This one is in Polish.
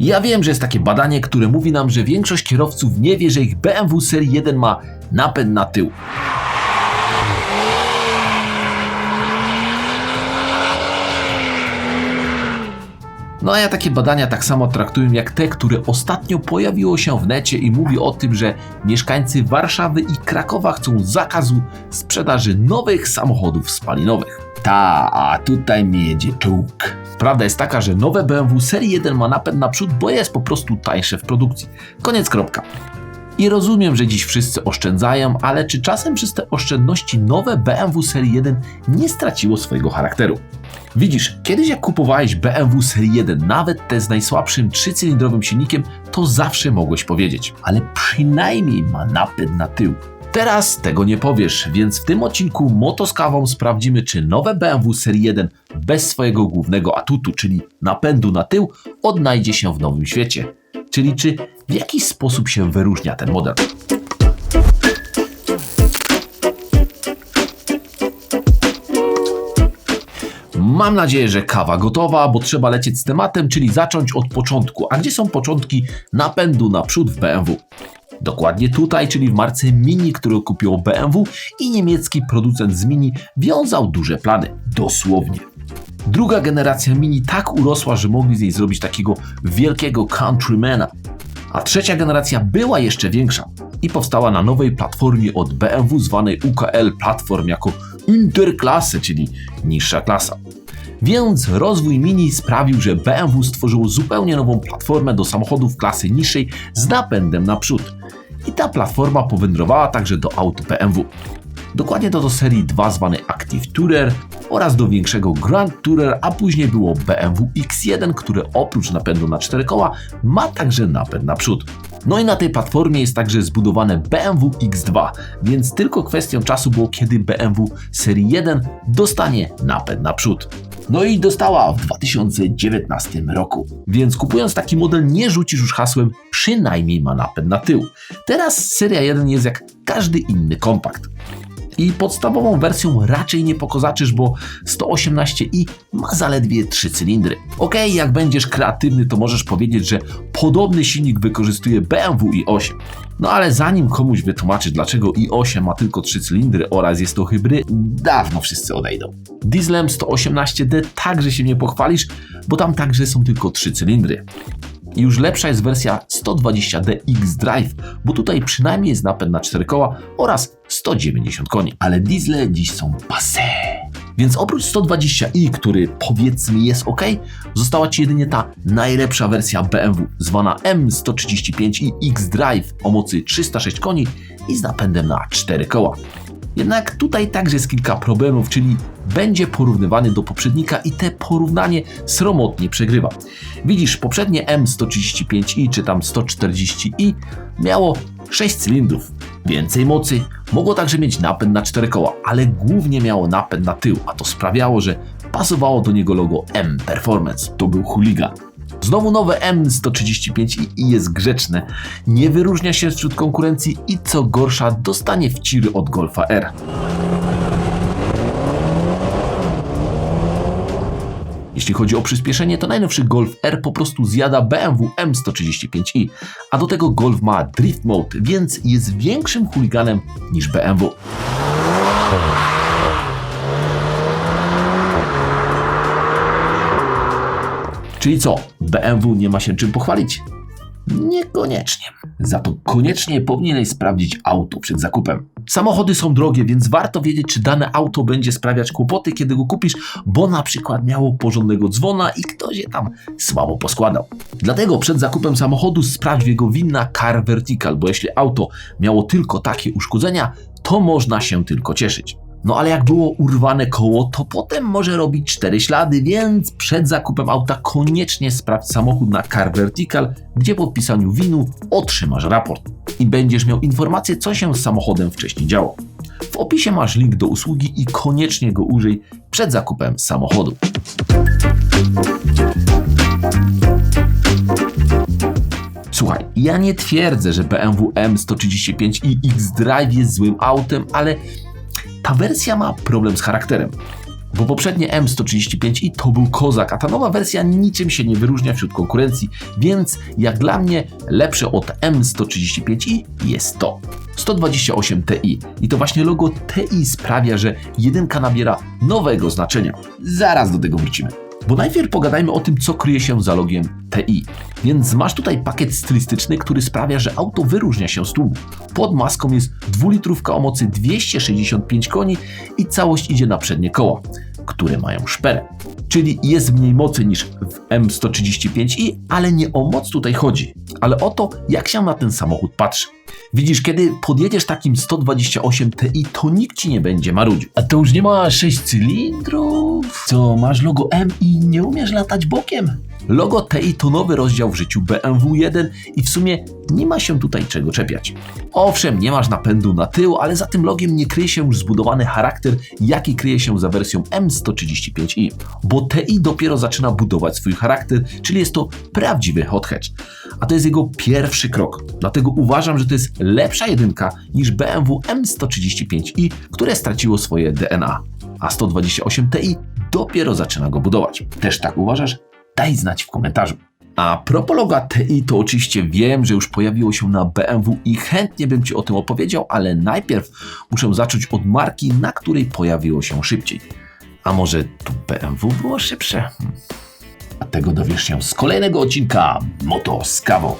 Ja wiem, że jest takie badanie, które mówi nam, że większość kierowców nie wie, że ich BMW Serii 1 ma napęd na tył. No a ja takie badania tak samo traktuję jak te, które ostatnio pojawiło się w necie i mówi o tym, że mieszkańcy Warszawy i Krakowa chcą zakazu sprzedaży nowych samochodów spalinowych. Ta, a tutaj mi jedzie czołg. Prawda jest taka, że nowe BMW Serii 1 ma napęd naprzód, bo jest po prostu tańsze w produkcji. Koniec kropka. I rozumiem, że dziś wszyscy oszczędzają, ale czy czasem przez te oszczędności nowe BMW Serii 1 nie straciło swojego charakteru? Widzisz, kiedyś jak kupowałeś BMW Serii 1, nawet te z najsłabszym trzycylindrowym silnikiem, to zawsze mogłeś powiedzieć, ale przynajmniej ma napęd na tył. Teraz tego nie powiesz, więc w tym odcinku Moto z kawą sprawdzimy, czy nowe BMW Serii 1 bez swojego głównego atutu, czyli napędu na tył, odnajdzie się w nowym świecie. Czyli czy w jakiś sposób się wyróżnia ten model. Mam nadzieję, że kawa gotowa, bo trzeba lecieć z tematem, czyli zacząć od początku. A gdzie są początki napędu naprzód w BMW? Dokładnie tutaj, czyli w marce Mini, którą kupiło BMW i niemiecki producent z Mini wiązał duże plany. Dosłownie. Druga generacja Mini tak urosła, że mogli z niej zrobić takiego wielkiego countrymana. A trzecia generacja była jeszcze większa i powstała na nowej platformie od BMW zwanej UKL Platform jako Interklasse, czyli niższa klasa. Więc rozwój Mini sprawił, że BMW stworzyło zupełnie nową platformę do samochodów klasy niższej z napędem naprzód. I ta platforma powędrowała także do aut BMW. Dokładnie to do serii 2 zwanej Active Tourer oraz do większego Grand Tourer, a później było BMW X1, które oprócz napędu na cztery koła ma także napęd naprzód. No i na tej platformie jest także zbudowane BMW X2, więc tylko kwestią czasu było, kiedy BMW serii 1 dostanie napęd naprzód. No i dostała w 2019 roku. Więc kupując taki model nie rzucisz już hasłem przynajmniej ma napęd na tył. Teraz seria 1 jest jak każdy inny kompakt. I podstawową wersją raczej nie pokozaczysz, bo 118i ma zaledwie 3 cylindry. Ok, jak będziesz kreatywny, to możesz powiedzieć, że podobny silnik wykorzystuje BMW i8. No ale zanim komuś wytłumaczysz, dlaczego i8 ma tylko 3 cylindry oraz jest to hybryd, dawno wszyscy odejdą. Dieslem 118D także się nie pochwalisz, bo tam także są tylko 3 cylindry. Już lepsza jest wersja 120D X-Drive, bo tutaj przynajmniej jest napęd na 4 koła oraz 190 koni. Ale diesle dziś są passé. Więc oprócz 120i, który powiedzmy jest ok, została Ci jedynie ta najlepsza wersja BMW, zwana M135i X-Drive o mocy 306 koni i z napędem na 4 koła. Jednak tutaj także jest kilka problemów, czyli będzie porównywany do poprzednika i te porównanie sromotnie przegrywa. Widzisz, poprzednie M135i czy tam 140i miało 6 cylindrów, więcej mocy, mogło także mieć napęd na 4 koła, ale głównie miało napęd na tył, a to sprawiało, że pasowało do niego logo M Performance. To był chuligan. Znowu nowe M135 i jest grzeczne, nie wyróżnia się wśród konkurencji i co gorsza dostanie wciry od Golfa R. Jeśli chodzi o przyspieszenie, to najnowszy Golf R po prostu zjada BMW M135i, a do tego Golf ma Drift Mode, więc jest większym chuliganem niż BMW. Czyli co, BMW nie ma się czym pochwalić? Niekoniecznie. Za to koniecznie powinieneś sprawdzić auto przed zakupem. Samochody są drogie, więc warto wiedzieć, czy dane auto będzie sprawiać kłopoty, kiedy go kupisz, bo na przykład miało porządnego dzwona i ktoś je tam słabo poskładał. Dlatego przed zakupem samochodu sprawdź jego winna Car Vertical, bo jeśli auto miało tylko takie uszkodzenia, to można się tylko cieszyć. No ale jak było urwane koło, to potem może robić cztery ślady, więc przed zakupem auta koniecznie sprawdź samochód na Car Vertical, gdzie po podpisaniu winu otrzymasz raport i będziesz miał informację, co się z samochodem wcześniej działo. W opisie masz link do usługi i koniecznie go użyj przed zakupem samochodu. Słuchaj, ja nie twierdzę, że BMW M135 i X-Drive jest złym autem, ale ta wersja ma problem z charakterem. Bo poprzednie M135i to był kozak, a ta nowa wersja niczym się nie wyróżnia wśród konkurencji, więc jak dla mnie lepsze od M135i jest to. 128 Ti. I to właśnie logo TI sprawia, że jedynka nabiera nowego znaczenia. Zaraz do tego wrócimy. Bo najpierw pogadajmy o tym, co kryje się za logiem TI. Więc masz tutaj pakiet stylistyczny, który sprawia, że auto wyróżnia się z tłumu. Pod maską jest dwulitrówka o mocy 265 koni i całość idzie na przednie koła, które mają szperę. Czyli jest mniej mocy niż w M135i, ale nie o moc tutaj chodzi, ale o to, jak się na ten samochód patrzy. Widzisz, kiedy podjedziesz takim 128 Ti, to nikt ci nie będzie marudził. A to już nie ma 6 cylindrów? Co, masz logo M i nie umiesz latać bokiem? Logo TI to nowy rozdział w życiu BMW 1 i w sumie nie ma się tutaj czego czepiać. Owszem, nie masz napędu na tył, ale za tym logiem nie kryje się już zbudowany charakter, jaki kryje się za wersją M135i. Bo TI dopiero zaczyna budować swój charakter, czyli jest to prawdziwy hot hatch. A to jest jego pierwszy krok. Dlatego uważam, że to jest lepsza jedynka niż BMW M135i, które straciło swoje DNA. A 128 Ti dopiero zaczyna go budować. Też tak uważasz? Daj znać w komentarzu. A propos loga TI, to oczywiście wiem, że już pojawiło się na BMW i chętnie bym Ci o tym opowiedział, ale najpierw muszę zacząć od marki, na której pojawiło się szybciej. A może tu BMW było szybsze? Hmm. A tego dowiesz się z kolejnego odcinka Moto z kawą.